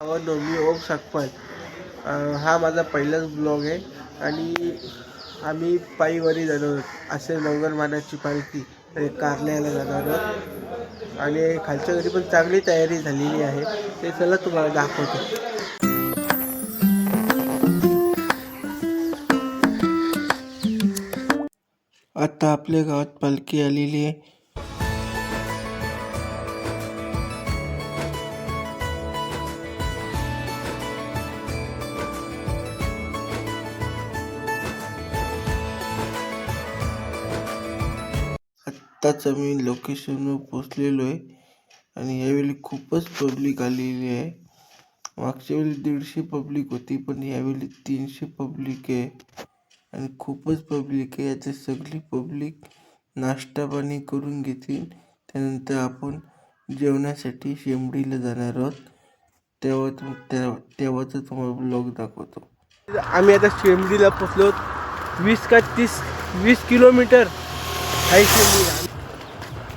आवडलो मी ओम सागपाल हा माझा पहिलाच ब्लॉग आहे आणि आम्ही पायीवरी जाणार आहोत. असे नवगरमानाची पालखी आणि कारल्याला जाणार आहोत. आणि खालच्या घरी पण चांगली तयारी झालेली आहे. ते चला तुम्हाला दाखवतो. आता आपल्या गावात पालखी आलेली आहे. आत्ताच आम्ही लोकेशनवर पोचलेलो आहे. आणि यावेळी खूपच पब्लिक आलेली आहे. मागच्या वेळी दीडशे पब्लिक होती पण यावेळी तीनशे पब्लिक आहे. आणि खूपच पब्लिक आहे. याची सगळी पब्लिक नाश्ता पाणी करून घेतील. त्यानंतर आपण जेवणासाठी शेंबडीला जाणार आहोत. तेव्हा तुम तेव्हा तेव्हाचा तुम्हाला ब्लॉग दाखवतो. आम्ही आता शेंबडीला पोचलो वीस का तीस वीस किलोमीटर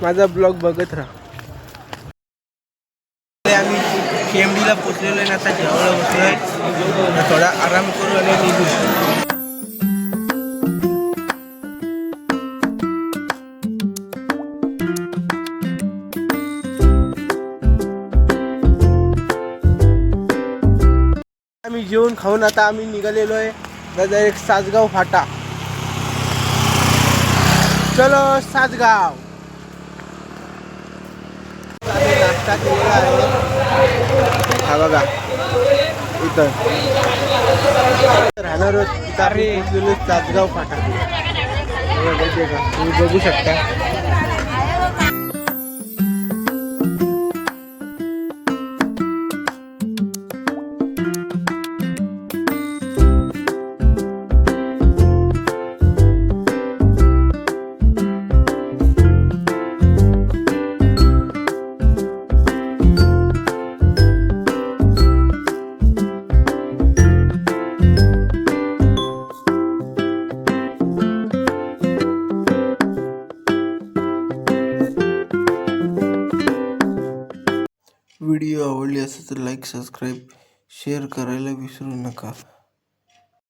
माझा ब्लॉग बघत राहा. आम्ही शेंबडीला पोचलेलो आहे आता जेवायला बसलोय. थोडा आराम करू आणि निघू. आम्ही जेवण खाऊन आता आम्ही निघालेलो आहे. डायरेक्ट सासगाव फाटा. चलो सासगाव नाश्ता केलेला आहे हा बघा इथं. राहणार सासगाव फाटा. बघू शकता. व्हिडिओ आवडली असेल तर लाईक सबस्क्राईब शेअर करायला विसरू नका.